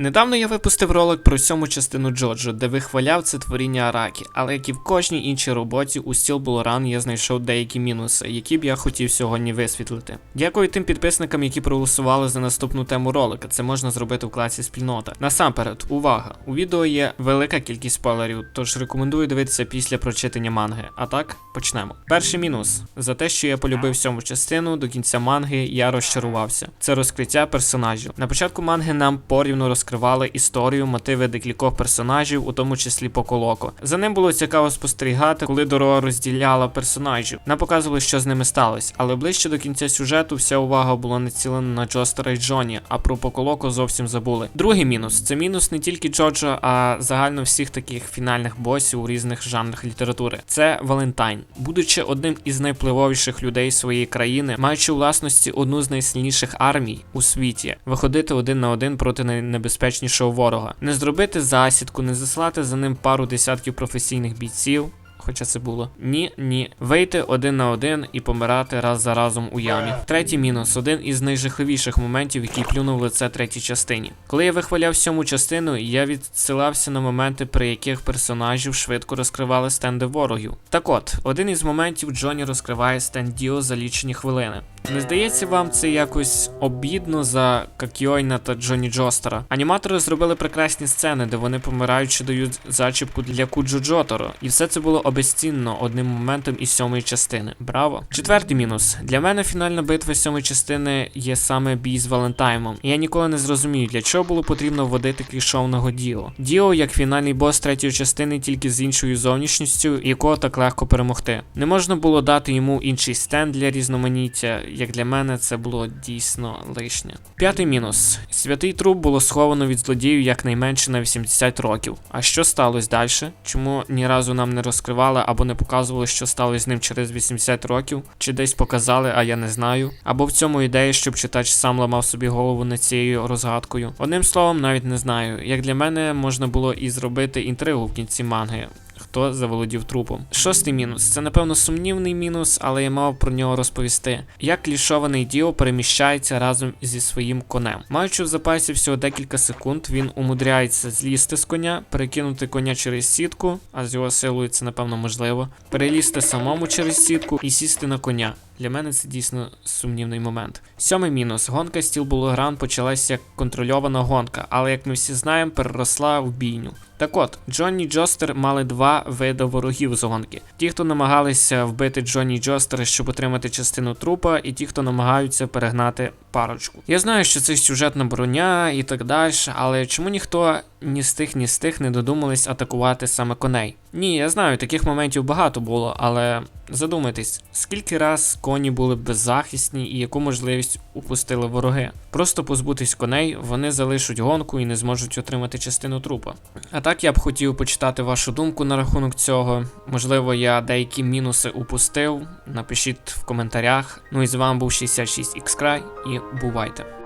Недавно я випустив ролик про сьому частину Джоджо, де вихваляв це творіння Аракі, але як і в кожній іншій роботі у Steel Ball Run я знайшов деякі мінуси, які б я хотів сьогодні висвітлити. Дякую тим підписникам, які проголосували за наступну тему ролика. Це можна зробити в класі спільнота. Насамперед, увага! У відео є велика кількість спойлерів, тож рекомендую дивитися після прочитання манги. А так, почнемо. Перший мінус за те, що я полюбив сьому частину, до кінця манги я розчарувався. Це розкриття персонажів. На початку манги нам порівну розкривали історію, мотиви декількох персонажів, у тому числі Поколоко. За ним було цікаво спостерігати, коли дорога розділяла персонажів. Нам показували, що з ними сталося, але ближче до кінця сюжету вся увага була націлена на Джостера і Джоні, а про Поколоко зовсім забули. Другий мінус це мінус не тільки Джоджо, а загально всіх таких фінальних босів у різних жанрах літератури. Це Валентайн, будучи одним із найвпливовіших людей своєї країни, маючи у власності одну з найсильніших армій у світі, виходити один на один проти найнебезпечнішого ворога, не зробити засідку, не заслати за ним пару десятків професійних бійців. Хоча це було ні, ні. Вийти один на один і помирати раз за разом у ямі. Третій мінус один із найжахливіших моментів, який плюнув в лице третій частині. Коли я вихваляв сьому частину, я відсилався на моменти, при яких персонажів швидко розкривали стенди ворогів. Так от, один із моментів Джоні розкриває стенд Діо за лічені хвилини. Не здається вам це якось обідно за Какіойна та Джоні Джостера? Аніматори зробили прекрасні сцени, де вони помираючи дають зачіпку для Куджо Джоторо, і все це було обезцінно одним моментом із сьомої частини. Браво! Четвертий мінус. Для мене фінальна битва сьомої частини є саме бій з Валентаймом. І я ніколи не зрозумію, для чого було потрібно вводити клішовного Діо. Діо як фінальний бос третьої частини, тільки з іншою зовнішністю, якого так легко перемогти. Не можна було дати йому інший стенд для різноманіття. Як для мене, це було дійсно лишнє. П'ятий мінус: святий труп було сховано від злодіїв якнайменше на 80 років. А що сталося далі? Чому ні разу нам не розкривали або не показували, що сталося з ним через 80 років? Чи десь показали, а я не знаю. Або в цьому ідея, щоб читач сам ламав собі голову над цією розгадкою. Одним словом, навіть не знаю. Як для мене можна було і зробити інтригу в кінці манги хто заволодів трупом. Шостий мінус це, напевно, сумнівний мінус, але я мав про нього розповісти. Як лішований Діо переміщається разом зі своїм конем. Маючи в запасі всього декілька секунд, він умудряється злізти з коня, перекинути коня через сітку, а з його силою це, напевно, можливо, перелізти самому через сітку і сісти на коня. Для мене це дійсно сумнівний момент. Сьомий мінус. Гонка Bull Run почалася як контрольована гонка, але як ми всі знаємо, переросла в бійню. Так от, Джонні Джостер мали два види ворогів з гонки: ті, хто намагалися вбити Джонні Джостера, щоб отримати частину трупа, і ті, хто намагаються перегнати парочку. Я знаю, що це сюжетна броня і так далі, але чому ніхто ні з тих, ні з тих не додумались атакувати саме коней? Ні, я знаю, таких моментів багато було, але задумайтесь, скільки раз коні були беззахисні і яку можливість упустили вороги. Просто позбутись коней, вони залишать гонку і не зможуть отримати частину трупа. А так я б хотів почитати вашу думку на рахунок цього. Можливо, я деякі мінуси упустив. Напишіть в коментарях. Ну і з вами був 66xCry і бувайте!